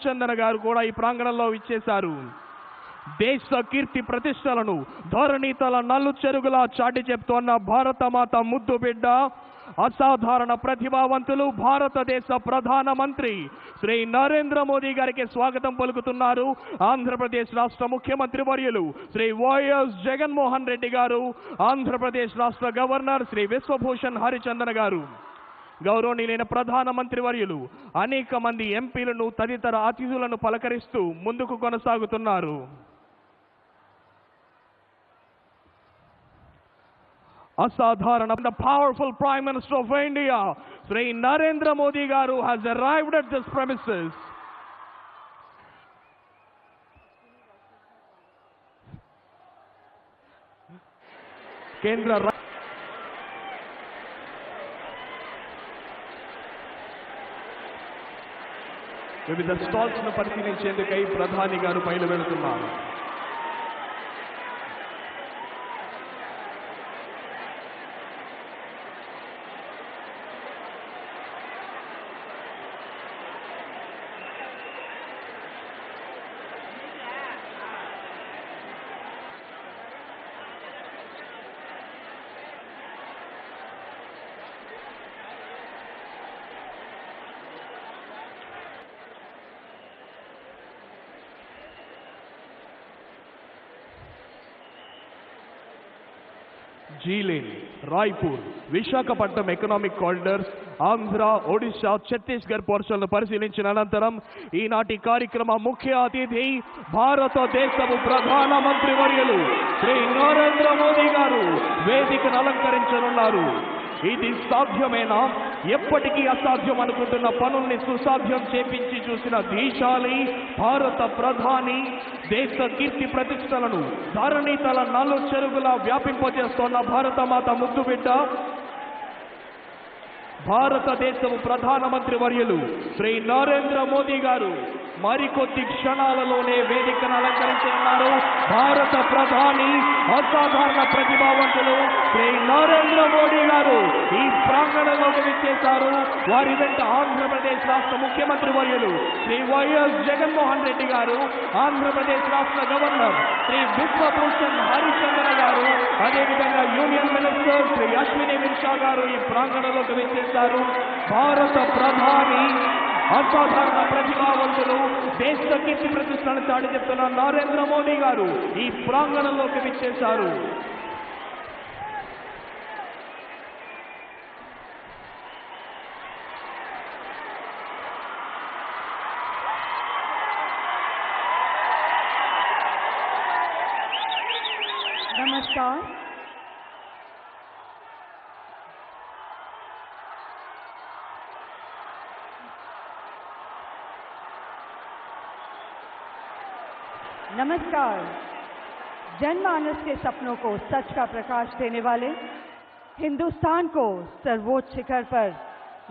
హరిచందన్ గారు కూడా ఈ ప్రాంగణంలో ఇచ్చేశారు దేశ కీర్తి ప్రతిష్టలను ధరణితల నల్లు చెరుగులా చాటి చెప్తోన్న భారతమాత ముద్దు బిడ్డ అసాధారణ ప్రతిభావంతులు భారతదేశ ప్రధానమంత్రి శ్రీ నరేంద్ర మోదీ గారికి స్వాగతం పలుకుతున్నారు. ఆంధ్రప్రదేశ్ రాష్ట్ర ముఖ్యమంత్రి వర్యులు శ్రీ వైఎస్ జగన్మోహన్ రెడ్డి గారు ఆంధ్రప్రదేశ్ రాష్ట్ర గవర్నర్ శ్రీ విశ్వభూషణ్ హరిచందన్ గారు. గౌరవనీయులైన ప్రధానమంత్రి వర్యులు అనేక మంది ఎంపీలను తదితర అతిథులను పలకరిస్తూ ముందుకు కొనసాగుతున్నారు. అసాధారణ the powerful prime minister of India Shri Narendra Modi garu has arrived at this premises కేంద్ర వివిధ స్టాల్స్ను పరిశీలించేందుకై ప్రధాని గారు బయలువెళుతున్నారు జీలేన్ రాయ్పూర్ విశాఖపట్నం ఎకనామిక్ కారిడర్స్ ఆంధ్ర ఒడిశా ఛత్తీస్గఢ్ పోర్షన్లు పరిశీలించిన అనంతరం ఈనాటి కార్యక్రమ ముఖ్య అతిథి భారతదేశపు ప్రధానమంత్రి వర్యులు శ్రీ నరేంద్ర మోదీ గారు వేదికను అలంకరించనున్నారు. ఇది సాధ్యమేనా? ఎప్పటికీ అసాధ్యం అనుకుంటున్న పనుల్ని సుసాధ్యం చేపించి చూసిన దేశాలి భారత ప్రధాని దేశ కీర్తి ప్రతిష్టలను ధరణి తల నలు చెరుగులా వ్యాపింపజేస్తోన్న భారతమాత ముద్దు బిడ్డ భారతదేశం ప్రధానమంత్రి వర్యులు శ్రీ నరేంద్ర మోదీ గారు మరికొద్ది క్షణాలలోనే వేదికను అలంకరించనున్నారు. భారత ప్రధాని అసాధారణ ప్రతిభావంతులు శ్రీ నరేంద్ర మోడీ గారు ఈ ప్రాంగణంలోకి విచ్చేశారు. వారి వెంట ఆంధ్రప్రదేశ్ రాష్ట్ర ముఖ్యమంత్రి వర్యులు శ్రీ వైఎస్ జగన్మోహన్ రెడ్డి గారు ఆంధ్రప్రదేశ్ రాష్ట్ర గవర్నర్ శ్రీ విశ్వభూషణ్ హరి అదేవిధంగా యూనియన్ మినిస్టర్ శ్రీ అశ్విని మిర్షా గారు ఈ ప్రాంగణంలోకి విచ్చేశారు. భారత ప్రధాని అసాధారణ ప్రతిభావంతులు దేశ కీర్తి ప్రతిష్టను చాటి చెప్తున్న నరేంద్ర మోడీ గారు ఈ ప్రాంగణంలోకి విచ్చేశారు. नमस्कार। नमस्कार। जनमानस के सपनों को सच का प्रकाश देने वाले हिंदुस्तान को सर्वोच्च शिखर पर